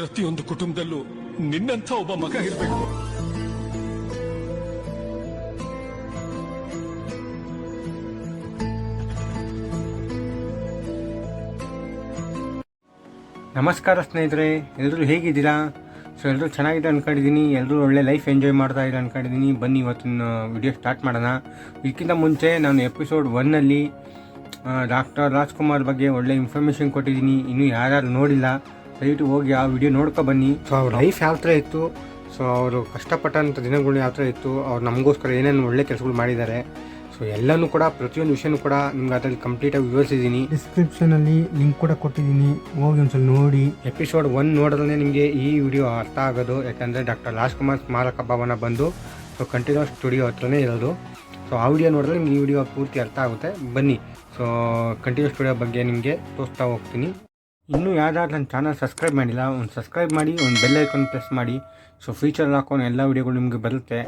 ಪ್ರತಿಯೊಂದು ಕುಟುಂಬದಲ್ಲೂ ನಿನ್ನಂಥ ಒಬ್ಬ ಮಗ ಇರಬೇಕು. ನಮಸ್ಕಾರ ಸ್ನೇಹಿತರೆ ಎಲ್ಲರೂ ಹೇಗಿದ್ದೀರಾ? ಸೊ ಎಲ್ಲರೂ ಚೆನ್ನಾಗಿದೆ ಅನ್ಕೊಂಡಿದ್ದೀನಿ ಎಲ್ಲರೂ ಒಳ್ಳೆ ಲೈಫ್ ಎಂಜಾಯ್ ಮಾಡ್ತಾ ಇದ್ದಾರೆ ಅನ್ಕೊಂಡಿದ್ದೀನಿ. ಬನ್ನಿ ಇವತ್ತಿನ ವಿಡಿಯೋ ಸ್ಟಾರ್ಟ್ ಮಾಡೋಣ. ಇದಕ್ಕಿಂತ ಮುಂಚೆ ನಾನು ಎಪಿಸೋಡ್ ಒನ್ನಲ್ಲಿ ಡಾಕ್ಟರ್ ರಾಜ್ಕುಮಾರ್ ಬಗ್ಗೆ ಒಳ್ಳೆ ಇನ್ಫಾರ್ಮೇಷನ್ ಕೊಟ್ಟಿದ್ದೀನಿ. ಇನ್ನೂ ಯಾರ್ಯಾರು ನೋಡಿಲ್ಲ ದಯವಿಟ್ಟು ಹೋಗಿ ಆ ವಿಡಿಯೋ ನೋಡ್ಕೊ ಬನ್ನಿ. ಸೊ ಅವ್ರ ಲೈಫ್ ಯಾವ ಥರ ಇತ್ತು? ಸೊ ಅವರು ಕಷ್ಟಪಟ್ಟಂಥ ದಿನಗಳು ಯಾವ ಥರ ಇತ್ತು? ಅವ್ರು ನಮಗೋಸ್ಕರ ಏನೇನು ಒಳ್ಳೆ ಕೆಲಸಗಳು ಮಾಡಿದ್ದಾರೆ? ಸೊ ಎಲ್ಲನೂ ಕೂಡ ಪ್ರತಿಯೊಂದು ವಿಷಯನೂ ಕೂಡ ನಿಮ್ಗೆ ಅದರಲ್ಲಿ ಕಂಪ್ಲೀಟಾಗಿ ವಿವರಿಸಿದ್ದೀನಿ. ಡಿಸ್ಕ್ರಿಪ್ಷನಲ್ಲಿ ಲಿಂಕ್ ಕೂಡ ಕೊಟ್ಟಿದ್ದೀನಿ. ಹೋಗಿ ಒಂದ್ಸಲ ನೋಡಿ. ಎಪಿಸೋಡ್ ಒನ್ ನೋಡಿದ್ರೆ ನಿಮಗೆ ಈ ವಿಡಿಯೋ ಅರ್ಥ ಆಗೋದು. ಯಾಕಂದರೆ ಡಾಕ್ಟರ್ ರಾಜ್ಕುಮಾರ್ ಸ್ಮಾರಕ ಭವನ ಬಂದು ಸೊ ಕಂಟಿನ್ಯೂಸ್ ಸ್ಟುಡಿಯೋ ಹತ್ರನೇ ಇರೋದು. ಸೊ ಆ ವಿಡಿಯೋ ನೋಡಿದ್ರೆ ನಿಮ್ಗೆ ಈ ವಿಡಿಯೋ ಪೂರ್ತಿ ಅರ್ಥ ಆಗುತ್ತೆ. ಬನ್ನಿ. ಸೊ ಕಂಟಿನ್ಯೂಸ್ ಸ್ಟುಡಿಯೋ ಬಗ್ಗೆ ನಿಮಗೆ ತೋರಿಸ್ತಾ ಹೋಗ್ತೀನಿ. ಇನ್ನೂ ಯಾವ್ದಾದ್ರು ನನ್ನ ಚಾನಲ್ ಸಬ್ಸ್ಕ್ರೈಬ್ ಮಾಡಿಲ್ಲ, ಒಂದು ಸಬ್ಸ್ಕ್ರೈಬ್ ಮಾಡಿ, ಒಂದು ಬೆಲ್ ಐಕಾನ್ ಪ್ರೆಸ್ ಮಾಡಿ. ಸೊ ಫ್ಯೂಚರ್ ಹಾಕೊಂಡು ಎಲ್ಲ ವಿಡಿಯೋಗಳು ನಿಮಗೆ ಬರುತ್ತೆ.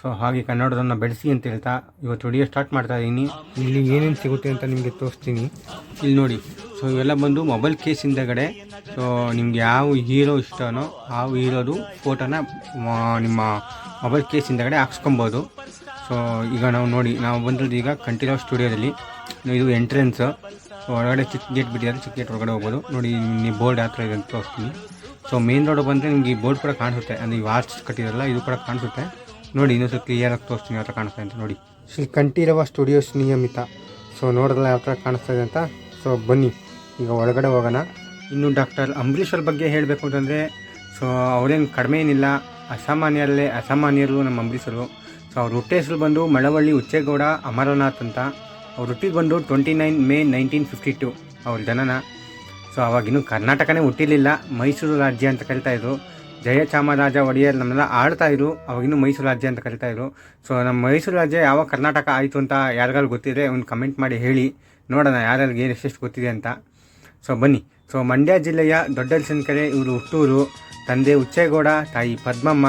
ಸೊ ಹಾಗೆ ಕನ್ನಡದನ್ನು ಬೆಳೆಸಿ ಅಂತ ಹೇಳ್ತಾ ಇವತ್ತು ವಿಡಿಯೋ ಸ್ಟಾರ್ಟ್ ಮಾಡ್ತಾ ಇದ್ದೀನಿ. ಇಲ್ಲಿ ಏನೇನು ಸಿಗುತ್ತೆ ಅಂತ ನಿಮಗೆ ತೋರಿಸ್ತೀನಿ. ಇಲ್ಲಿ ನೋಡಿ. ಸೊ ಇವೆಲ್ಲ ಬಂದು ಮೊಬೈಲ್ ಕೇಸ್ ಹಿಂದೆಗಡೆ. ಸೊ ನಿಮ್ಗೆ ಯಾವ ಹೀರೋ ಇಷ್ಟನೋ, ಆ ಹೀರೋದು ಫೋಟೋನ ನಿಮ್ಮ ಮೊಬೈಲ್ ಕೇಸ್ ಹಿಂದೆಗಡೆ ಹಾಕ್ಸ್ಕೊಬೋದು. ಸೊ ಈಗ ನಾವು ನೋಡಿ, ನಾವು ಬಂದಿರೋದು ಈಗ ಕಂಟಿನ್ಯೂ ಸ್ಟುಡಿಯೋದಲ್ಲಿ ಇದು ಎಂಟ್ರೆನ್ಸ್ ಸೊ ಒಳಗಡೆ ಚಿಕ್ಕ ಗೇಟ್ ಬಿಟ್ಟಿದ್ದಾರೆ ಚಿಕ್ಕ ಗೇಟ್ ಒಳಗಡೆ ಹೋಗ್ಬೋದು. ನೋಡಿ ನೀವು ಬೋರ್ಡ್ ಯಾವ ಥರ ಇದೆ ಅಂತ ತೋರಿಸ್ತೀನಿ. ಸೊ ಮೇನ್ ರೋಡ್ ಬಂದರೆ ನಿಮಗೆ ಈ ಬೋರ್ಡ್ ಕೂಡ ಕಾಣಿಸುತ್ತೆ. ಅಂದರೆ ಈ ವಾಚ್ ಕಟ್ಟಿರಲ್ಲ ಇದು ಕೂಡ ಕಾಣಿಸುತ್ತೆ. ನೋಡಿ, ಇನ್ನೊಂದು ಕ್ಲಿಯರಾಗಿ ತೋರಿಸ್ತೀನಿ ಯಾವ ಥರ ಕಾಣಿಸ್ತಾ ಅಂತ ನೋಡಿ. ಶ್ರೀ ಕಂಠೀರವ ಸ್ಟುಡಿಯೋಸ್ ನಿಯಮಿತ. ಸೊ ನೋಡಿದ್ರೆ ಯಾವ ಥರ ಕಾಣಿಸ್ತಾ ಇದೆ ಅಂತ. ಸೊ ಬನ್ನಿ, ಈಗ ಒಳಗಡೆ ಹೋಗೋಣ. ಇನ್ನು ಡಾಕ್ಟರ್ ಅಂಬರೀಷ್ ಅವ್ರ ಬಗ್ಗೆ ಹೇಳಬೇಕು ಅಂತಂದರೆ ಸೊ ಅವರೇನು ಕಡಿಮೆ ಏನಿಲ್ಲ. ಅಸಾಮಾನ್ಯರಲ್ಲೇ ಅಸಾಮಾನ್ಯರು ನಮ್ಮ ಅಂಬರೀಷರು ಸೊ ಅವ್ರ ಹುಟ್ಟೆ ಹೆಸರು ಬಂದು ಮಳವಳ್ಳಿ ಉಚ್ಚೇಗೌಡ ಅಮರನಾಥ್ ಅಂತ. ಅವ್ರ ಹುಟ್ಟಿದ್ ಬಂದು twenty nine May nineteen fifty two ಅವ್ರ ಜನನ. ಸೊ ಅವಾಗಿನ್ನೂ ಕರ್ನಾಟಕನೇ ಹುಟ್ಟಿರಲಿಲ್ಲ, ಮೈಸೂರು ರಾಜ್ಯ ಅಂತ ಕರಿತಾ ಇದ್ರು. ಜಯಚಾಮರಾಜ ಒಡೆಯರ್ ನಮ್ಮೆಲ್ಲ ಆಡ್ತಾ ಇದ್ರು ಅವಾಗಿನ್ನೂ ಮೈಸೂರು ರಾಜ್ಯ ಅಂತ ಕರಿತಾ ಇದ್ರು. ಸೊ ನಮ್ಮ ಮೈಸೂರು ರಾಜ್ಯ ಯಾವಾಗ ಕರ್ನಾಟಕ ಆಯಿತು ಅಂತ ಯಾರಿಗಾರು ಗೊತ್ತಿದೆ ಒಂದು ಕಮೆಂಟ್ ಮಾಡಿ ಹೇಳಿ. ನೋಡೋಣ ಯಾರ್ಯಾರಿಗೆ ಏನು ಎಷ್ಟೆಷ್ಟು ಗೊತ್ತಿದೆ ಅಂತ. ಸೊ ಬನ್ನಿ. ಸೊ ಮಂಡ್ಯ ಜಿಲ್ಲೆಯ ದೊಡ್ಡಲ್ಸನಕೆರೆ ಇವರು ಹುಟ್ಟೂರು. ತಂದೆ ಉಚ್ಚೇಗೌಡ ತಾಯಿ ಪದ್ಮಮ್ಮ.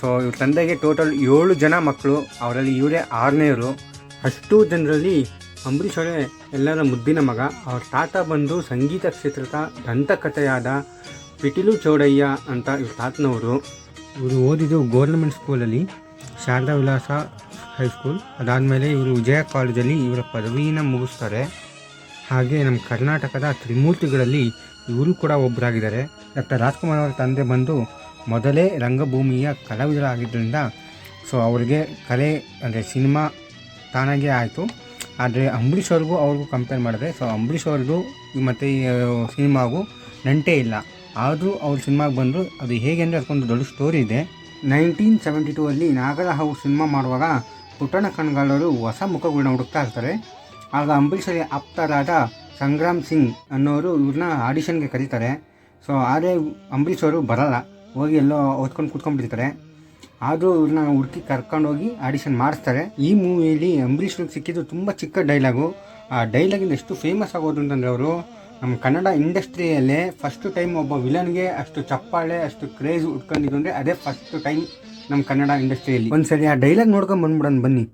ಸೊ ಇವ್ರ ತಂದೆಗೆ ಟೋಟಲ್ ಏಳು ಜನ ಮಕ್ಕಳು. ಅವರಲ್ಲಿ ಇವರೇ ಆರನೇವರು ಅಷ್ಟು ಜನರಲ್ಲಿ ಅಂಬರೀಷ್ ಅವರೇ ಎಲ್ಲರ ಮುದ್ದಿನ ಮಗ. ಅವ್ರ ತಾತ ಬಂದು ಸಂಗೀತ ಕ್ಷೇತ್ರದ ದಂತಕಥೆಯಾದ ಪಿಟಿಲು ಚೌಡಯ್ಯ ಅಂತ ಇವ್ರ ತಾತನವರು. ಇವರು ಓದಿದ್ದು ಗೌರ್ಮೆಂಟ್ ಸ್ಕೂಲಲ್ಲಿ ಶಾರದಾ ವಿಲಾಸ ಹೈಸ್ಕೂಲ್ ಅದಾದಮೇಲೆ ಇವರು ವಿಜಯ ಕಾಲೇಜಲ್ಲಿ ಇವರ ಪದವಿನ ಮುಗಿಸ್ತಾರೆ. ಹಾಗೆ ನಮ್ಮ ಕರ್ನಾಟಕದ ತ್ರಿಮೂರ್ತಿಗಳಲ್ಲಿ ಇವರು ಕೂಡ ಒಬ್ಬರಾಗಿದ್ದಾರೆ ಡಾಕ್ಟರ್ ರಾಜ್ಕುಮಾರ್ ಅವರ ತಂದೆ ಬಂದು ಮೊದಲೇ ರಂಗಭೂಮಿಯ ಕಲಾವಿದರಾಗಿದ್ದರಿಂದ, ಸೊ ಅವರಿಗೆ ಕಲೆ ಅಂದರೆ ಸಿನಿಮಾ ತಾನಾಗೆ ಆಯಿತು. ಆದರೆ ಅಂಬರೀಷ್ ಅವ್ರಿಗೂ ಅವ್ರಿಗೂ ಕಂಪೇರ್ ಮಾಡಿದ್ರೆ ಸೊ ಅಂಬರೀಷ್ ಅವ್ರದ್ದು ಮತ್ತು ಸಿನಿಮಾಗೂ ನಂಟೇ ಇಲ್ಲ. ಆದರೂ ಅವ್ರ ಸಿನಿಮಾಗೆ ಬಂದರು, ಅದು ಹೇಗೆ ಅಂದರೆ ಅದಕ್ಕೊಂದು ದೊಡ್ಡ ಸ್ಟೋರಿ ಇದೆ. ನೈನ್ಟೀನ್ ಸೆವೆಂಟಿ ಟೂ ಅಲ್ಲಿ ನಾಗರ ಹಾವು ಸಿನಿಮಾ ಮಾಡುವಾಗ ಪುಟ್ಟಣ ಕಣ್ಗಾಲರು ಹೊಸ ಮುಖಗಳನ್ನ ಹುಡುಕ್ತಾ ಇರ್ತಾರೆ. ಆಗ ಅಂಬರೀಷ್ ಆಪ್ತರಾದ ಸಂಗ್ರಾಮ್ ಸಿಂಗ್ ಅನ್ನೋರು ಇವ್ರನ್ನ ಆಡಿಷನ್ಗೆ ಕರೀತಾರೆ. ಸೊ ಆದರೆ ಅಂಬರೀಷ್ ಅವರು ಬರಲ್ಲ. ಹೋಗಿ ಎಲ್ಲೋ ಓದ್ಕೊಂಡು ಕೂತ್ಕೊಂಡ್ಬಿಡ್ತಾರೆ ಆದರೂ ಇವ್ರನ್ನ ಹುಡುಕಿ ಕರ್ಕೊಂಡೋಗಿ ಆಡಿಷನ್ ಮಾಡಿಸ್ತಾರೆ. ಈ ಮೂವಿಯಲ್ಲಿ ಅಂಬರೀಷ್ ಅವ್ರಿಗೆ ಸಿಕ್ಕಿದ್ದು ತುಂಬ ಚಿಕ್ಕ ಡೈಲಾಗು. ಆ ಡೈಲಾಗಿಂದ ಎಷ್ಟು ಫೇಮಸ್ ಆಗೋದು ಅಂತಂದರೆ ಅವರು, ನಮ್ಮ ಕನ್ನಡ ಇಂಡಸ್ಟ್ರಿಯಲ್ಲೇ ಫಸ್ಟ್ ಟೈಮ್ ಒಬ್ಬ ವಿಲನ್ಗೆ ಅಷ್ಟು ಚಪ್ಪಾಳೆ, ಅಷ್ಟು ಕ್ರೇಜ್ ಉಟ್ಕೊಂಡಿದ್ದು ಅಂದರೆ ಅದೇ ಫಸ್ಟ್ ಟೈಮ್ ನಮ್ಮ ಕನ್ನಡ ಇಂಡಸ್ಟ್ರಿಯಲ್ಲಿ. ಒಂದ್ಸರಿ ಆ ಡೈಲಾಗ್ ನೋಡ್ಕೊಂಡು ಬಂದ್ಬಿಡೋಣ, ಬನ್ನಿ.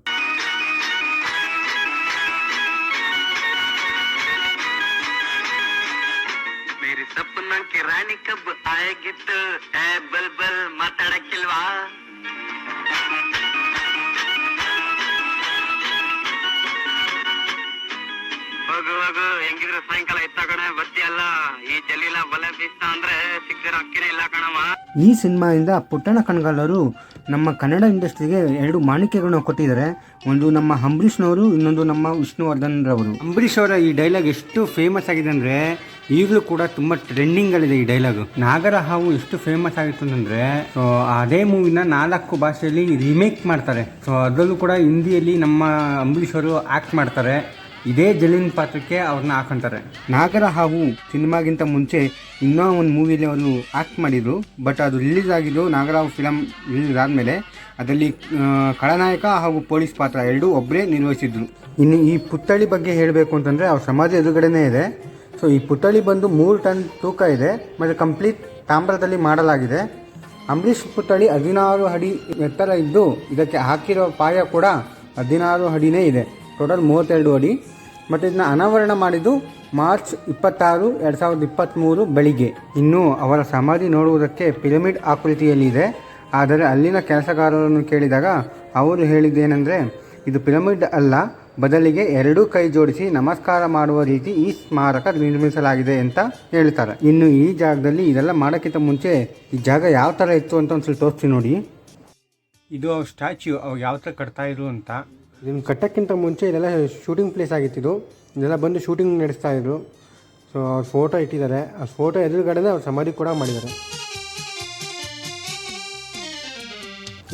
ರಾಣಿ ಕಬ್ ಆಯ್ಕಿತ್ತು ಬಲ್ ಬಲ್ ಮಾತಾಡಕ್ಕಿಲ್ವಾ? ಹೋಗು ಹೆಂಗಿದ್ರೆ ಸಾಯಂಕಾಲ ಎತ್ತ ಕಣೆ ಬತ್ತಿಯಲ್ಲ ಈ ಚಲಿಲ ಬಲೆ ಬೀಸ್ತ ಅಂದ್ರೆ ಸಿಕ್ಕಿರೋ ಅಕ್ಕಿನೇ ಇಲ್ಲ ಕಣಮ್ಮ. ಈ ಸಿನಿಮಾಯಿಂದ ಪುಟ್ಟಣ ಕಣ್ಗಾಲರು ನಮ್ಮ ಕನ್ನಡ ಇಂಡಸ್ಟ್ರಿಗೆ ಎರಡು ಮಾಣಿಕ್ಯಗಳನ್ನ ಕೊಟ್ಟಿದ್ದಾರೆ. ಒಂದು ನಮ್ಮ ಅಂಬರೀಷ್ನವರು ಇನ್ನೊಂದು ನಮ್ಮ ವಿಷ್ಣುವರ್ಧನ್ ರವರು ಅಂಬರೀಷ್ ಅವರ ಈ ಡೈಲಾಗ್ ಎಷ್ಟು ಫೇಮಸ್ ಆಗಿದೆ ಅಂದರೆ ಈಗಲೂ ಕೂಡ ತುಂಬ ಟ್ರೆಂಡಿಂಗಲ್ಲಿದೆ ಈ ಡೈಲಾಗ್. ನಾಗರ ಹಾವು ಎಷ್ಟು ಫೇಮಸ್ ಆಗಿತ್ತು ಅಂತಂದರೆ ಸೊ ಅದೇ ಮೂವಿನ ನಾಲ್ಕು ಭಾಷೆಯಲ್ಲಿ ರಿಮೇಕ್ ಮಾಡ್ತಾರೆ. ಸೊ ಅದರಲ್ಲೂ ಕೂಡ ಹಿಂದಿಯಲ್ಲಿ ನಮ್ಮ ಅಂಬರೀಶ್ ಅವರು ಆ್ಯಕ್ಟ್ ಮಾಡ್ತಾರೆ. ಇದೇ ಜಲೀನ್ ಪಾತ್ರಕ್ಕೆ ಅವ್ರನ್ನ ಹಾಕೊಂತಾರೆ. ನಾಗರ ಹಾವು ಸಿನಿಮಾಗಿಂತ ಮುಂಚೆ ಇನ್ನೂ ಒಂದು ಮೂವಿಲಿ ಅವರು ಆ್ಯಕ್ಟ್ ಮಾಡಿದರು, ಬಟ್ ಅದು ರಿಲೀಸ್ ಆಗಿದ್ದು ನಾಗರಾವ್ ಫಿಲಮ್ ರಿಲೀಸ್ ಆದಮೇಲೆ ಅದರಲ್ಲಿ ಖಳನಾಯಕ ಹಾಗೂ ಪೊಲೀಸ್ ಪಾತ್ರ ಎರಡೂ ಒಬ್ಬರೇ ನಿರ್ವಹಿಸಿದ್ರು. ಇನ್ನು ಈ ಪುತ್ಥಳಿ ಬಗ್ಗೆ ಹೇಳಬೇಕು ಅಂತಂದರೆ ಅವ್ರ ಸಮಾಜ ಎದುರುಗಡೆನೇ ಇದೆ. ಸೊ ಈ ಪುತ್ಥಳಿ ಬಂದು ಮೂರು ಟನ್ ತೂಕ ಇದೆ, ಮತ್ತು ಕಂಪ್ಲೀಟ್ ತಾಮ್ರದಲ್ಲಿ ಮಾಡಲಾಗಿದೆ. ಅಂಬರೀಷ್ ಪುತ್ಥಳಿ ಹದಿನಾರು ಅಡಿ ಎತ್ತರ ಇದ್ದು ಇದಕ್ಕೆ ಹಾಕಿರೋ ಪಾಯ ಕೂಡ ಹದಿನಾರು ಅಡಿನೇ ಇದೆ. ಟೋಟಲ್ ಮೂವತ್ತೆರಡು ಅಡಿ. ಮತ್ತು ಇದನ್ನ ಅನಾವರಣ ಮಾಡಿದ್ದು ಮಾರ್ಚ್ ಇಪ್ಪತ್ತಾರು, ಎರಡು ಸಾವಿರದ ಇಪ್ಪತ್ತ್ಮೂರು ಬೆಳಿಗ್ಗೆ. ಇನ್ನು ಅವರ ಸಮಾಧಿ ನೋಡುವುದಕ್ಕೆ ಪಿರಮಿಡ್ ಆಕೃತಿಯಲ್ಲಿದೆ. ಆದರೆ ಅಲ್ಲಿನ ಕೆಲಸಗಾರರನ್ನು ಕೇಳಿದಾಗ ಅವರು ಹೇಳಿದ್ದೇನೆಂದರೆ, ಇದು ಪಿರಮಿಡ್ ಅಲ್ಲ, ಬದಲಿಗೆ ಎರಡೂ ಕೈ ಜೋಡಿಸಿ ನಮಸ್ಕಾರ ಮಾಡುವ ರೀತಿ ಈ ಸ್ಮಾರಕ ನಿರ್ಮಿಸಲಾಗಿದೆ ಅಂತ ಹೇಳ್ತಾರೆ. ಇನ್ನು ಈ ಜಾಗದಲ್ಲಿ ಇದೆಲ್ಲ ಮಾಡೋಕ್ಕಿಂತ ಮುಂಚೆ ಈ ಜಾಗ ಯಾವ ಥರ ಇತ್ತು ಅಂತ ಒಂದ್ಸಲ ತೋರಿಸಿ ನೋಡಿ. ಇದು ಅವ್ರ ಸ್ಟ್ಯಾಚ್ಯೂ ಅವ್ರು ಯಾವ ಥರ ಕಟ್ತಾ ಇದ್ರು ಅಂತ. ಇದನ್ನು ಕಟ್ಟೋಕ್ಕಿಂತ ಮುಂಚೆ ಇದೆಲ್ಲ ಶೂಟಿಂಗ್ ಪ್ಲೇಸ್ ಆಗಿತ್ತಿದು ಇದೆಲ್ಲ ಬಂದು ಶೂಟಿಂಗ್ ನಡೆಸ್ತಾ ಇದ್ರು. ಸೊ ಅವ್ರ ಫೋಟೋ ಇಟ್ಟಿದ್ದಾರೆ. ಆ ಫೋಟೋ ಎದುರುಗಡೆ ಅವ್ರು ಸಮಾಧಿ ಕೂಡ ಮಾಡಿದ್ದಾರೆ.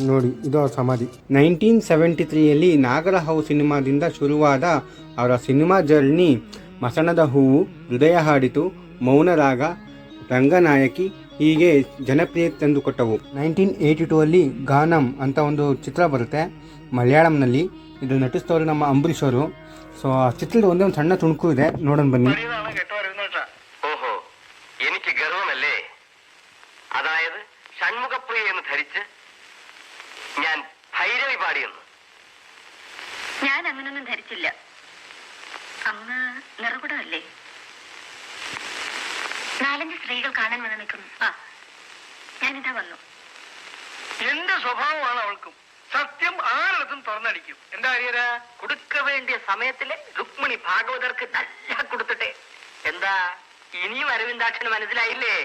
ನೋಡಿ ಇದು ಅವ್ರ ಸಮಾಧಿ. ನೈನ್ಟೀನ್ ಸೆವೆಂಟಿ ತ್ರೀಯಲ್ಲಿ ನಾಗರ ಹೌ ಸಿನಿಮಾದಿಂದ ಶುರುವಾದ ಅವರ ಸಿನಿಮಾ ಜರ್ನಿ ಮಸಣದ ಹೂವು ಹೃದಯ ಹಾಡಿತು ಮೌನರಾಗ ರಂಗನಾಯಕಿ ಹೀಗೆ ಜನಪ್ರಿಯ ತಂದುಕೊಟ್ಟವು ನೈನ್ಟೀನ್ ಏಯ್ಟಿ ಟೂ ಅಲ್ಲಿ ಗಾನಂ ಅಂತ ಒಂದು ಚಿತ್ರ ಬರುತ್ತೆ ಮಲಯಾಳಂನಲ್ಲಿ. ಇದು ನಟಿಸ್ತವರು ನಮ್ಮ ಅಂಬರೀಷ್ ಅವರು ಸೊ ಆ ಚಿತ್ರದ ಒಂದೇ ಒಂದು ಸಣ್ಣ ತುಣುಕು ಇದೆ ನೋಡೋಣ ಬನ್ನಿ ഓഹോ എനിക്ക് ഗർവമല്ലേ അതായത് ഷൺമുഖപ്രിയ എന്ന് ധരിച്ച് ഞാൻ ഭൈരവി പാടിയെന്ന് ഞാൻ അങ്ങനൊന്നും ധരിച്ചില്ല അന്ന് നിറകുടമല്ലേ നാലഞ്ച് സ്ത്രീകൾ കാണാൻ വന്ന് നിൽക്കുന്നു ആ ഞാനിതാ വന്നു എന്റെ സ്വഭാവമാണ് അവൾക്കും സത്യം ആരിടത്തും തുറന്നടിക്കും എന്താ അറിയര കൊടുക്ക വേണ്ടിയ സമയത്തില് രുക്മിണി ഭാഗവതർക്ക് നല്ല കൊടുത്തിട്ടെ എന്താ ഇനിയും അരവിന്ദാക്ഷന് മനസ്സിലായില്ലേ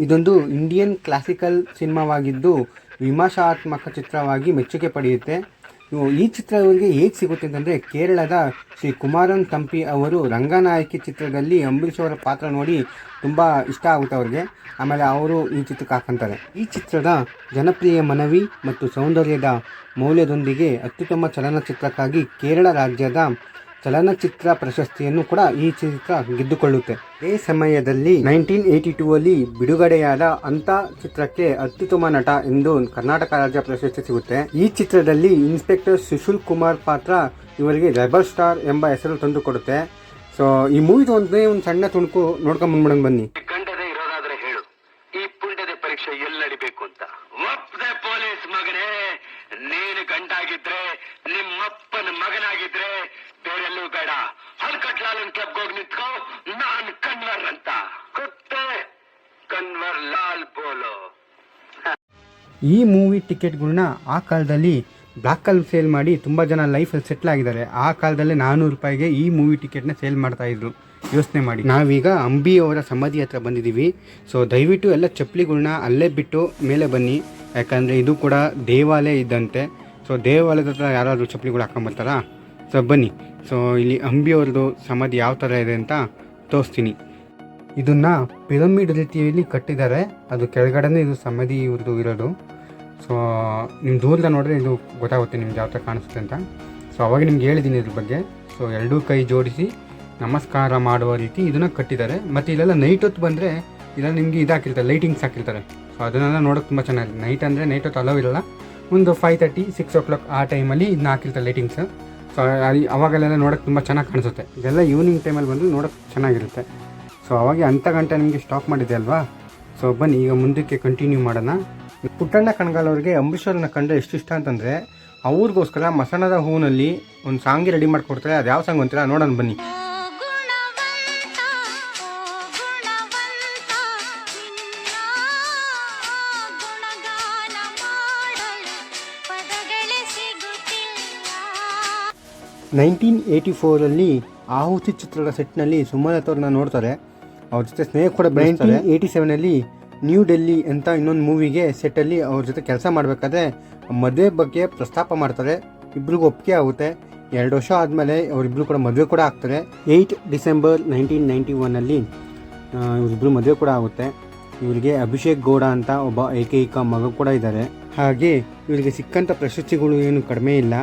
ಇದೊಂದು ಇಂಡಿಯನ್ ಕ್ಲಾಸಿಕಲ್ ಸಿನಿಮಾವಾಗಿದ್ದು ವಿಮರ್ಶಾತ್ಮಕ ಚಿತ್ರವಾಗಿ ಮೆಚ್ಚುಗೆ ಪಡೆಯುತ್ತೆ ಇವು ಈ ಚಿತ್ರ ಇವರಿಗೆ ಹೇಗೆ ಸಿಗುತ್ತೆ ಅಂತಂದರೆ ಕೇರಳದ ಶ್ರೀ ಕುಮಾರನ್ ತಂಪಿ ಅವರು ರಂಗನಾಯಕಿ ಚಿತ್ರದಲ್ಲಿ ಅಂಬರೀಷ್ ಅವರ ಪಾತ್ರ ನೋಡಿ ತುಂಬ ಇಷ್ಟ ಆಗುತ್ತೆ ಅವ್ರಿಗೆ. ಆಮೇಲೆ ಅವರು ಈ ಚಿತ್ರಕ್ಕೆ ಹಾಕಂತಾರೆ. ಈ ಚಿತ್ರದ ಜನಪ್ರಿಯ ಮನವಿ ಮತ್ತು ಸೌಂದರ್ಯದ ಮೌಲ್ಯದೊಂದಿಗೆ ಅತ್ಯುತ್ತಮ ಚಲನಚಿತ್ರಕ್ಕಾಗಿ ಕೇರಳ ರಾಜ್ಯದ ಚಲನಚಿತ್ರ ಪ್ರಶಸ್ತಿಯನ್ನು ಕೂಡ ಈ ಚಿತ್ರ ಗೆದ್ದುಕೊಳ್ಳುತ್ತೆ. ಈ ಸಮಯದಲ್ಲಿ ನೈನ್ಟೀನ್ ಏಯ್ಟಿ ಟೂ ಅಲ್ಲಿ ಬಿಡುಗಡೆಯಾದ ಅಂತ ಚಿತ್ರಕ್ಕೆ ಅತ್ಯುತ್ತಮ ನಟ ಎಂದು ಕರ್ನಾಟಕ ರಾಜ್ಯ ಪ್ರಶಸ್ತಿ ಸಿಗುತ್ತೆ. ಈ ಚಿತ್ರದಲ್ಲಿ ಇನ್ಸ್ಪೆಕ್ಟರ್ ಸುಶೀಲ್ ಕುಮಾರ್ ಪಾತ್ರ ಇವರಿಗೆ ರೈಬರ್ ಸ್ಟಾರ್ ಎಂಬ ಹೆಸರು ತಂದು ಕೊಡುತ್ತೆ ಸೊ, ಈ ಮೂವಿದು ಒಂದೇ ಒಂದು ಸಣ್ಣ ತುಣುಕು ನೋಡ್ಕೊಂಡ್ ಬಂದ್ಬಿಡೋಣ ಬನ್ನಿ ಗಂಡದೆ ಇರೋದಾದ್ರೆ ಹೇಳು ಈ ಪುಂಡದ ಪರೀಕ್ಷೆ ಎಲ್ಲಿ ನಡಿಬೇಕು ಅಂತ ಒಪ್ಪದೆ ಪೊಲೀಸ್ ಮಗನೇ ನೀನು ಗಂಡಾಗಿದ್ರೆ ನಿಮ್ಮಪ್ಪನ ಮಗನಾಗಿದ್ರೆ ಬೇರೆಲ್ಲೂ ಬೇಡ ಹಲ್ಕಟ್ಲಾಲನ್ ಕೆಬ್ಗೋಗಿ ನಿಂತ್ಕೋ, ನಾನ್ ಕನ್ವರ್ ಅಂತ. ಕುತ್ತೆ ಕನ್ವರ್ ಲಾಲ್ ಬೋಲೋ. ಈ ಮೂವಿ ಟಿಕೆಟ್ಗಳನ್ನ ಆ ಕಾಲದಲ್ಲಿ ಬ್ಲಾಕಲ್ಲಿ ಸೇಲ್ ಮಾಡಿ ತುಂಬ ಜನ ಲೈಫಲ್ಲಿ ಸೆಟ್ಲ್ ಆಗಿದ್ದಾರೆ. ಆ ಕಾಲದಲ್ಲಿ ನಾನ್ನೂರು ರೂಪಾಯಿಗೆ ಈ ಮೂವಿ ಟಿಕೆಟ್ನ ಸೇಲ್ ಮಾಡ್ತಾ ಇದ್ರು. ಯೋಚನೆ ಮಾಡಿ. ನಾವೀಗ ಅಂಬಿ ಅವರ ಸಮಾಧಿ ಹತ್ರ ಬಂದಿದ್ದೀವಿ. ಸೊ ದಯವಿಟ್ಟು ಎಲ್ಲ ಚಪ್ಪಲಿಗಳನ್ನ ಅಲ್ಲೇ ಬಿಟ್ಟು ಮೇಲೆ ಬನ್ನಿ. ಯಾಕಂದರೆ ಇದು ಕೂಡ ದೇವಾಲಯ ಇದ್ದಂತೆ. ಸೊ ದೇವಾಲಯದ ಹತ್ರ ಯಾರಾದರೂ ಚಪ್ಪಲಿಗಳು ಹಾಕೊಂಬರ್ತಾರಾ ಸೊ ಬನ್ನಿ. ಸೊ ಇಲ್ಲಿ ಅಂಬಿ ಅವ್ರದ್ದು ಸಮಾಧಿ ಯಾವ ಥರ ಇದೆ ಅಂತ ತೋರಿಸ್ತೀನಿ. ಇದನ್ನ ಪಿರಮಿಡ್ ರೀತಿಯಲ್ಲಿ ಕಟ್ಟಿದ್ದಾರೆ. ಅದು ಕೆಳಗಡೆನೇ ಇದು ಸಮಾಧಿ ಇವ್ರದ್ದು ಇರೋದು. ಸೊ ನಿಮ್ಮ ದೂರದ ನೋಡಿದ್ರೆ ಇದು ಗೊತ್ತಾಗುತ್ತೆ ನಿಮ್ಗೆ ಯಾವ ಥರ ಕಾಣಿಸುತ್ತೆ ಅಂತ. ಸೊ ಅವಾಗ ನಿಮ್ಗೆ ಹೇಳಿದ್ದೀನಿ ಇದ್ರ ಬಗ್ಗೆ. ಸೊ ಎರಡೂ ಕೈ ಜೋಡಿಸಿ ನಮಸ್ಕಾರ ಮಾಡುವ ರೀತಿ ಇದನ್ನು ಕಟ್ಟಿದ್ದಾರೆ. ಮತ್ತು ಇಲ್ಲೆಲ್ಲ ನೈಟ್ ಹೊತ್ತು ಬಂದರೆ ಇಲ್ಲ ನಿಮಗೆ ಇದಾಕಿರ್ತಾರೆ ಲೈಟಿಂಗ್ಸ್ ಹಾಕಿರ್ತಾರೆ. ಸೊ ಅದನ್ನೆಲ್ಲ ನೋಡೋಕೆ ತುಂಬ ಚೆನ್ನಾಗಿದೆ. ನೈಟ್ ಅಂದರೆ ನೈಟ್ ಹೊತ್ತು ಅಲೋ ಇರಲ್ಲ. ಒಂದು five thirty six o'clock ಆ ಟೈಮಲ್ಲಿ ಇದನ್ನ ಹಾಕಿರ್ತಾರೆ ಲೈಟಿಂಗ್ಸ್ ಸೊ ಅವಾಗಲೆಲ್ಲ ನೋಡೋಕೆ ತುಂಬ ಚೆನ್ನಾಗಿ ಕಾಣಿಸುತ್ತೆ. ಇದೆಲ್ಲ ಈವ್ನಿಂಗ್ ಟೈಮಲ್ಲಿ ಬಂದು ನೋಡೋಕೆ ಚೆನ್ನಾಗಿರುತ್ತೆ. ಸೊ ಅವಾಗೆ ಅಂಥ ಗಂಟೆ ನಿಮಗೆ ಸ್ಟಾಪ್ ಮಾಡಿದೆ ಅಲ್ವಾ? ಸೊ ಬನ್ನಿ, ಈಗ ಮುಂದಕ್ಕೆ ಕಂಟಿನ್ಯೂ ಮಾಡೋಣ. ಪುಟ್ಟಣ್ಣ ಅವರಿಗೆ ಅಂಬರೀಷ್ ಅವ್ರನ್ನ ಕಂಡ್ರೆ ಎಷ್ಟು ಇಷ್ಟ ಅಂತಂದರೆ, ಅವ್ರಿಗೋಸ್ಕರ ಮಸಣದ ಹೂವಿನಲ್ಲಿ ಒಂದು ಸಾಂಗಿ ರೆಡಿ ಮಾಡಿಕೊಡ್ತಾರೆ. ಅದು ಯಾವ ಸಾಂಗ್ ಅಂತೀರ ನೋಡೋಣ ಬನ್ನಿ. ನೈನ್ಟೀನ್ ಏಯ್ಟಿ ಫೋರಲ್ಲಿ ಆಹುತಿ ಚಿತ್ರದ ಸೆಟ್ನಲ್ಲಿ ಸುಮಲತಾ ಅವ್ರನ್ನ ನೋಡ್ತಾರೆ. ಅವ್ರ ಜೊತೆ ಸ್ನೇಹ ಕೂಡ ಬೆಳೆಯುತ್ತಾರೆ ಏಯ್ಟಿ ಸೆವೆನಲ್ಲಿ ನ್ಯೂ ಡೆಲ್ಲಿ ಅಂತ ಇನ್ನೊಂದು ಮೂವಿಗೆ ಸೆಟ್ಟಲ್ಲಿ ಅವ್ರ ಜೊತೆ ಕೆಲಸ ಮಾಡಬೇಕಾದ್ರೆ ಮದುವೆ ಬಗ್ಗೆ ಪ್ರಸ್ತಾಪ ಮಾಡ್ತಾರೆ. ಇಬ್ರಿಗೂ ಒಪ್ಪಿಗೆ ಆಗುತ್ತೆ. ಎರಡು ವರ್ಷ ಆದಮೇಲೆ ಅವರಿಬ್ಬರು ಕೂಡ ಮದುವೆ ಕೂಡ ಆಗ್ತಾರೆ. ಏಯ್ಟ್ ಡಿಸೆಂಬರ್ ನೈನ್ಟೀನ್ ನೈಂಟಿ ಒನ್ನಲ್ಲಿ ಇವರಿಬ್ಬರು ಮದುವೆ ಕೂಡ ಆಗುತ್ತೆ. ಇವರಿಗೆ ಅಭಿಷೇಕ್ ಗೌಡ ಅಂತ ಒಬ್ಬ ಏಕೈಕ ಮಗ ಕೂಡ ಇದ್ದಾರೆ. ಹಾಗೆ ಇವರಿಗೆ ಸಿಕ್ಕಂಥ ಪ್ರಶಸ್ತಿಗಳು ಏನು ಕಡಿಮೆ ಇಲ್ಲ.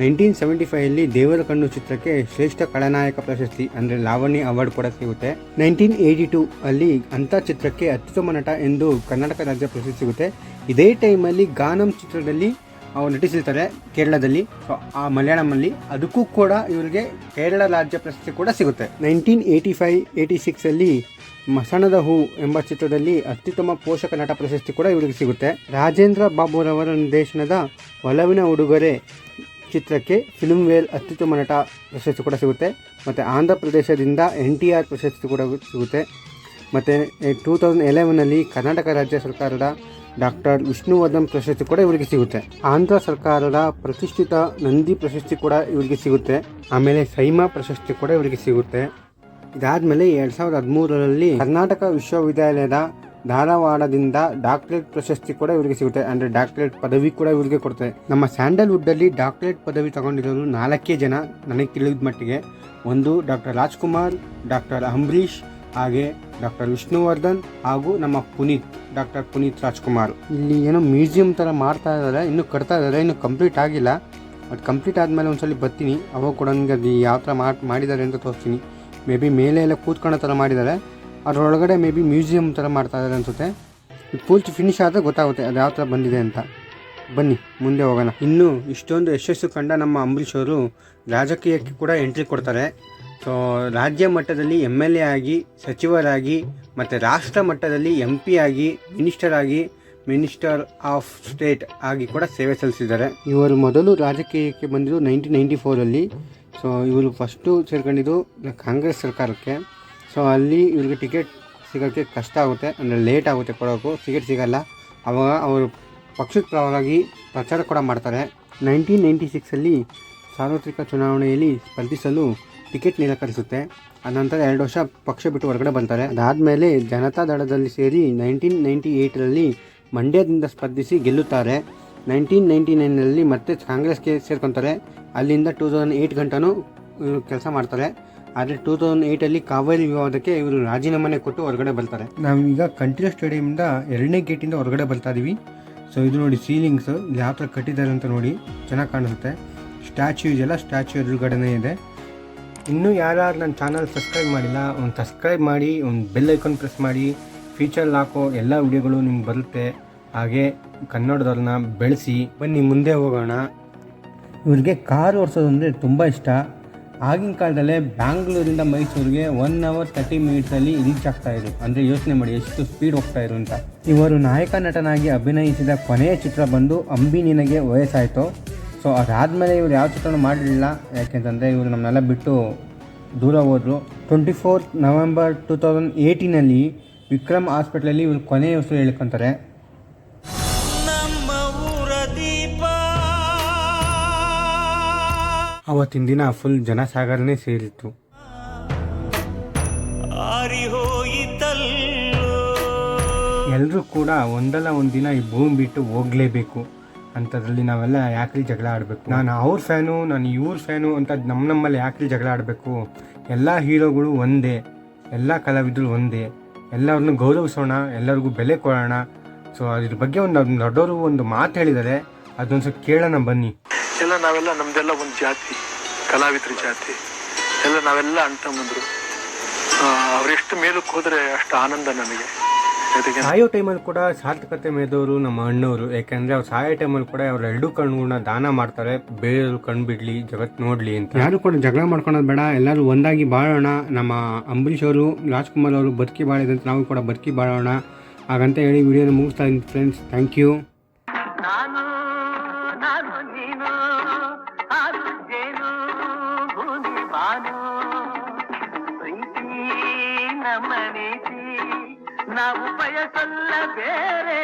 ನೈನ್ಟೀನ್ ಸೆವೆಂಟಿ ಫೈವಲ್ಲಿ ದೇವರ ಕಣ್ಣು ಚಿತ್ರಕ್ಕೆ ಶ್ರೇಷ್ಠ ಖಳನಾಯಕ ಪ್ರಶಸ್ತಿ ಅಂದರೆ ಲಾವಣಿ ಅವಾರ್ಡ್ ಕೂಡ ಸಿಗುತ್ತೆ. ನೈನ್ಟೀನ್ ಏಯ್ಟಿ ಟೂ ಅಲ್ಲಿ ಅಂಥ ಚಿತ್ರಕ್ಕೆ ಅತ್ಯುತ್ತಮ ನಟ ಎಂದು ಕರ್ನಾಟಕ ರಾಜ್ಯ ಪ್ರಶಸ್ತಿ ಸಿಗುತ್ತೆ. ಇದೇ ಟೈಮಲ್ಲಿ ಗಾನಂ ಚಿತ್ರದಲ್ಲಿ ಅವ್ರು ನಟಿಸಿರ್ತಾರೆ ಕೇರಳದಲ್ಲಿ. ಸೊ ಆ ಮಲಯಾಳಮಲ್ಲಿ ಅದಕ್ಕೂ ಕೂಡ ಇವರಿಗೆ ಕೇರಳ ರಾಜ್ಯ ಪ್ರಶಸ್ತಿ ಕೂಡ ಸಿಗುತ್ತೆ. ನೈನ್ಟೀನ್ ಏಯ್ಟಿ ಫೈವ್, ಏಯ್ಟಿ ಸಿಕ್ಸಲ್ಲಿ ಮಸಣದ ಹೂ ಎಂಬ ಚಿತ್ರದಲ್ಲಿ ಅತ್ಯುತ್ತಮ ಪೋಷಕ ನಟ ಪ್ರಶಸ್ತಿ ಕೂಡ ಇವರಿಗೆ ಸಿಗುತ್ತೆ. ರಾಜೇಂದ್ರ ಬಾಬುರವರ ನಿರ್ದೇಶನದ ಒಲವಿನ ಉಡುಗೊರೆ ಚಿತ್ರಕ್ಕೆ ಫಿಲ್ಮ್ವೇರ್ ಅತ್ಯುತ್ತಮ ನಟ ಪ್ರಶಸ್ತಿ ಕೂಡ ಸಿಗುತ್ತೆ. ಮತ್ತು ಆಂಧ್ರ ಪ್ರದೇಶದಿಂದ ಎನ್ ಟಿ ಆರ್ ಪ್ರಶಸ್ತಿ ಕೂಡ ಸಿಗುತ್ತೆ. ಮತ್ತು ಟೂ ತೌಸಂಡ್ ಎಲೆವೆನಲ್ಲಿ ಕರ್ನಾಟಕ ರಾಜ್ಯ ಸರ್ಕಾರದ ಡಾಕ್ಟರ್ ವಿಷ್ಣುವರ್ಧನ್ ಪ್ರಶಸ್ತಿ ಕೂಡ ಇವರಿಗೆ ಸಿಗುತ್ತೆ. ಆಂಧ್ರ ಸರ್ಕಾರದ ಪ್ರತಿಷ್ಠಿತ ನಂದಿ ಪ್ರಶಸ್ತಿ ಕೂಡ ಇವರಿಗೆ ಸಿಗುತ್ತೆ. ಆಮೇಲೆ ಸೈಮಾ ಪ್ರಶಸ್ತಿ ಕೂಡ ಇವರಿಗೆ ಸಿಗುತ್ತೆ. ಇದಾದಮೇಲೆ ಎರಡು ಸಾವಿರದ ಹದಿಮೂರರಲ್ಲಿ ಕರ್ನಾಟಕ ವಿಶ್ವವಿದ್ಯಾಲಯದ ಧಾರವಾಡದಿಂದ ಡಾಕ್ಟರೇಟ್ ಪ್ರಶಸ್ತಿ ಕೂಡ ಇವರಿಗೆ ಸಿಗುತ್ತೆ. ಅಂದರೆ ಡಾಕ್ಟರೇಟ್ ಪದವಿ ಕೂಡ ಇವರಿಗೆ ಕೊಡ್ತಾರೆ. ನಮ್ಮ ಸ್ಯಾಂಡಲ್ವುಡ್ಡಲ್ಲಿ ಡಾಕ್ಟರೇಟ್ ಪದವಿ ತಗೊಂಡಿರೋರು ನಾಲ್ಕೇ ಜನ ನನಗೆ ತಿಳಿದ ಮಟ್ಟಿಗೆ. ಒಂದು ಡಾಕ್ಟರ್ ರಾಜ್ಕುಮಾರ್, ಡಾಕ್ಟರ್ ಅಂಬರೀಷ್, ಹಾಗೆ ಡಾಕ್ಟರ್ ವಿಷ್ಣುವರ್ಧನ್ ಹಾಗೂ ನಮ್ಮ ಪುನೀತ್, ಡಾಕ್ಟರ್ ಪುನೀತ್ ರಾಜ್ಕುಮಾರ್. ಇಲ್ಲಿ ಏನೋ ಮ್ಯೂಸಿಯಂ ಥರ ಮಾಡ್ತಾ ಇದ್ದಾರೆ. ಇನ್ನೂ ಕಟ್ತಾ ಇದ್ದಾರೆ. ಇನ್ನೂ ಕಂಪ್ಲೀಟ್ ಆಗಿಲ್ಲ. ಬಟ್ ಕಂಪ್ಲೀಟ್ ಆದಮೇಲೆ ಒಂದ್ಸಲಿ ಬರ್ತೀನಿ. ಅವಾಗ ಕೂಡ ನನಗೆ ಅದು ಯಾವ ಥರ ಮಾಡಿ, ಮಾಡಿದ್ದಾರೆ ಅಂತ ತೋರಿಸ್ತೀನಿ. ಮೇ ಬಿ ಮೇಲೆ ಎಲ್ಲ ಕೂತ್ಕೊಳ್ಳೋ ಥರ ಮಾಡಿದ್ದಾರೆ. ಅದರೊಳಗಡೆ ಮೇ ಬಿ ಮ್ಯೂಸಿಯಂ ಥರ ಮಾಡ್ತಾ ಇದ್ದಾರೆ ಅನಿಸುತ್ತೆ. ಪೂರ್ತಿ ಫಿನಿಶ್ ಆದರೆ ಗೊತ್ತಾಗುತ್ತೆ ಅದು ಯಾವ ಥರ ಬಂದಿದೆ ಅಂತ. ಬನ್ನಿ, ಮುಂದೆ ಹೋಗೋಣ. ಇನ್ನು ಇಷ್ಟೊಂದು ಯಶಸ್ಸು ಕಂಡ ನಮ್ಮ ಅಂಬರೀಷ್ ಅವರು ರಾಜಕೀಯಕ್ಕೆ ಕೂಡ ಎಂಟ್ರಿ ಕೊಡ್ತಾರೆ. ಸೊ ರಾಜ್ಯ ಮಟ್ಟದಲ್ಲಿ ಎಂ ಎಲ್ ಎ ಆಗಿ, ಸಚಿವರಾಗಿ, ಮತ್ತು ರಾಷ್ಟ್ರ ಮಟ್ಟದಲ್ಲಿ ಎಂ ಪಿ ಆಗಿ ಮಿನಿಸ್ಟರ್ ಆಗಿ ಮಿನಿಸ್ಟರ್ ಆಫ್ ಸ್ಟೇಟ್ ಆಗಿ ಕೂಡ ಸೇವೆ ಸಲ್ಲಿಸಿದ್ದಾರೆ. ಇವರು ಮೊದಲು ರಾಜಕೀಯಕ್ಕೆ ಬಂದಿದ್ದು ನೈನ್ಟೀನ್ ನೈಂಟಿ ಫೋರಲ್ಲಿ ಸೊ ಇವರು ಫಸ್ಟು ಸೇರ್ಕೊಂಡಿದ್ದು ಕಾಂಗ್ರೆಸ್ ಸರ್ಕಾರಕ್ಕೆ. ಸೊ ಅಲ್ಲಿ ಇವ್ರಿಗೆ ಟಿಕೆಟ್ ಸಿಗೋಕ್ಕೆ ಕಷ್ಟ ಆಗುತ್ತೆ. ಅಂದರೆ ಲೇಟ್ ಆಗುತ್ತೆ ಕೊಡೋಕ್ಕೂ ಟಿಕೆಟ್ ಸಿಗೋಲ್ಲ. ಆವಾಗ ಅವರು ಪಕ್ಷದ ಪರವಾಗಿ ಪ್ರಚಾರ ಕೂಡ ಮಾಡ್ತಾರೆ. ನೈನ್ಟೀನ್ ನೈಂಟಿ ಸಿಕ್ಸಲ್ಲಿ ಸಾರ್ವತ್ರಿಕ ಚುನಾವಣೆಯಲ್ಲಿ ಸ್ಪರ್ಧಿಸಲು ಟಿಕೆಟ್ ನಿರಾಕರಿಸುತ್ತೆ. ಅನಂತರ ಎರಡು ವರ್ಷ ಪಕ್ಷ ಬಿಟ್ಟು ಹೊರಗಡೆ ಬರ್ತಾರೆ ಅದಾದಮೇಲೆ ಜನತಾ ದಳದಲ್ಲಿ ಸೇರಿ ನೈನ್ಟೀನ್ ನೈಂಟಿ ಏಯ್ಟರಲ್ಲಿ ಮಂಡ್ಯದಿಂದ ಸ್ಪರ್ಧಿಸಿ ಗೆಲ್ಲುತ್ತಾರೆ. ನೈನ್ಟೀನ್ ನೈಂಟಿ ನೈನಲ್ಲಿ ಮತ್ತೆ ಕಾಂಗ್ರೆಸ್ಗೆ ಸೇರ್ಕೊತಾರೆ. ಅಲ್ಲಿಂದ ಟೂ ತೌಸಂಡ್ ಏಯ್ಟ್ ಗಂಟನೂ ಕೆಲಸ ಮಾಡ್ತಾರೆ. ಆದರೆ ಟೂ ತೌಸಂಡ್ ಏಯ್ಟಲ್ಲಿ ಕಾವೇರಿ ವಿವಾದಕ್ಕೆ ಇವರು ರಾಜೀನಾಮೆನೆ ಕೊಟ್ಟು ಹೊರಗಡೆ ಬರ್ತಾರೆ. ನಾವೀಗ ಕಂಠೀರ ಸ್ಟೇಡಿಯಮಿಂದ ಎರಡನೇ ಗೇಟಿಂದ ಹೊರಗಡೆ ಬರ್ತಾ ಇದೀವಿ. ಸೊ ಇದು ನೋಡಿ ಸೀಲಿಂಗ್ಸ್ ಇಲ್ಲಿ ಯಾವ ಥರ ಕಟ್ಟಿದ್ದಾರೆ ಅಂತ ನೋಡಿ ಚೆನ್ನಾಗಿ ಕಾಣಿಸುತ್ತೆ. ಸ್ಟ್ಯಾಚ್ಯೂ ಇದೆಲ್ಲ ಸ್ಟ್ಯಾಚ್ಯೂ ಎದುರುಗಡೆನೇ ಇದೆ. ಇನ್ನೂ ಯಾರ್ಯಾರು ನನ್ನ ಚಾನಲ್ ಸಬ್ಸ್ಕ್ರೈಬ್ ಮಾಡಿಲ್ಲ ಒಂದು ಸಬ್ಸ್ಕ್ರೈಬ್ ಮಾಡಿ ಒಂದು ಬೆಲ್ ಐಕಾನ್ ಪ್ರೆಸ್ ಮಾಡಿ ಫೀಚರ್ ಹಾಕೋ ಎಲ್ಲ ವಿಡಿಯೋಗಳು ನಿಮ್ಗೆ ಬರುತ್ತೆ. ಹಾಗೆ ಕನ್ನಡದವ್ರನ್ನ ಬೆಳೆಸಿ ಬನ್ನಿ ಮುಂದೆ ಹೋಗೋಣ. ಇವ್ರಿಗೆ ಕಾರ್ ಓಡಿಸೋದು ಅಂದರೆ ತುಂಬ ಇಷ್ಟ. ಆಗಿನ ಕಾಲದಲ್ಲೇ ಬ್ಯಾಂಗ್ಳೂರಿಂದ ಮೈಸೂರಿಗೆ ಒನ್ ಅವರ್ ತರ್ಟಿ ಮಿನಿಟ್ಸಲ್ಲಿ ರೀಚ್ ಆಗ್ತಾ ಇದ್ರು. ಅಂದರೆ ಯೋಚನೆ ಮಾಡಿ ಎಷ್ಟು ಸ್ಪೀಡ್ ಹೋಗ್ತಾ ಇದ್ರು ಅಂತ. ಇವರು ನಾಯಕ ನಟನಾಗಿ ಅಭಿನಯಿಸಿದ ಕೊನೆಯ ಚಿತ್ರ ಬಂದು ಅಂಬಿ ನಿನಗೆ ವಯಸ್ಸಾಯಿತು. ಸೊ ಅದಾದಮೇಲೆ ಇವರು ಯಾವ ಚಿತ್ರನೂ ಮಾಡಲಿಲ್ಲ ಯಾಕೆಂತಂದರೆ ಇವರು ನಮ್ಮನ್ನೆಲ್ಲ ಬಿಟ್ಟು ದೂರ ಹೋದರು. Twenty fourth November two thousand ಏಯ್ಟೀನಲ್ಲಿ Vikram ಹಾಸ್ಪಿಟ್ಲಲ್ಲಿ ಇವರು ಕೊನೆಯ ಹೆಸರು ಹೇಳ್ಕೊತಾರೆ. ಅವತ್ತಿನ ದಿನ ಫುಲ್ ಜನಸಾಗರನೇ ಸೇರಿತ್ತು. ಎಲ್ಲರೂ ಕೂಡ ಒಂದಲ್ಲ ಒಂದು ದಿನ ಈ ಭೂಮಿ ಬಿಟ್ಟು ಹೋಗಲೇಬೇಕು. ಅಂಥದ್ರಲ್ಲಿ ನಾವೆಲ್ಲ ಯಾಕ್ರಿ ಜಗಳ ಆಡಬೇಕು? ನಾನು ಅವ್ರ ಫ್ಯಾನು, ನಾನು ಇವ್ರ ಫ್ಯಾನು ಅಂತ ನಮ್ಮ ನಮ್ಮಲ್ಲಿ ಯಾಕ್ರಿ ಜಗಳ ಆಡಬೇಕು? ಎಲ್ಲ ಹೀರೋಗಳು ಒಂದೇ, ಎಲ್ಲ ಕಲಾವಿದರು ಒಂದೇ. ಎಲ್ಲರನ್ನು ಗೌರವಿಸೋಣ, ಎಲ್ಲರಿಗೂ ಬೆಲೆ ಕೊಡೋಣ. ಸೊ ಅದ್ರ ಬಗ್ಗೆ ಒಂದು ದೊಡ್ಡವರು ಒಂದು ಮಾತು ಹೇಳಿದ್ದಾರೆ ಅದೊಂದು ಸ್ವಲ್ಪ ಕೇಳೋಣ ಬನ್ನಿ. ಎಲ್ಲ ನಾವೆಲ್ಲ ನಮ್ದೆಲ್ಲ ಒಂದು ಜಾತಿ ಕಲಾವಿದ್ರ ಜಾತಿ. ಎಲ್ಲ ನಾವೆಲ್ಲ ಅಂತ ಬಂದ್ರು ಅವರೆಷ್ಟು ಮೇಲಕ್ಕೆ ಹೋದ್ರೆ ಅಷ್ಟು ಆನಂದ ನನಗೆ ಜೊತೆಗೆ ಸಾಯೋ ಟೈಮಲ್ಲಿ ಕೂಡ ಸಾರ್ಥಕತೆ ಮೇದವರು ನಮ್ಮ ಅಣ್ಣವರು. ಯಾಕೆಂದ್ರೆ ಅವ್ರು ಸಾಯೋ ಟೈಮಲ್ಲಿ ಕೂಡ ಅವ್ರ ಎರಡು ಕಣ್ಣುಗಳನ್ನ ದಾನ ಮಾಡ್ತಾರೆ. ಬೇರೆಯವರು ಕಣ್ಣು ಬಿಡ್ಲಿ ಜಗತ್ ನೋಡ್ಲಿ ಅಂತ. ಯಾರು ಕೂಡ ಜಗಳ ಮಾಡ್ಕೊಳೋದು ಬೇಡ. ಎಲ್ಲರೂ ಒಂದಾಗಿ ಬಾಳೋಣ. ನಮ್ಮ ಅಂಬರೀಷ್ ಅವರು ರಾಜ್ಕುಮಾರ್ ಅವರು ಬದುಕಿ ಬಾಳಿದಂತ ನಾವು ಕೂಡ ಬದುಕಿ ಬಾಳೋಣ. ಹಾಗಂತ ಹೇಳಿ ವಿಡಿಯೋನ ಮುಗಿಸ್ತಾ ಇದ್ದೀನಿ ಫ್ರೆಂಡ್ಸ್ ಥ್ಯಾಂಕ್ ಯು சொல்ல வேறே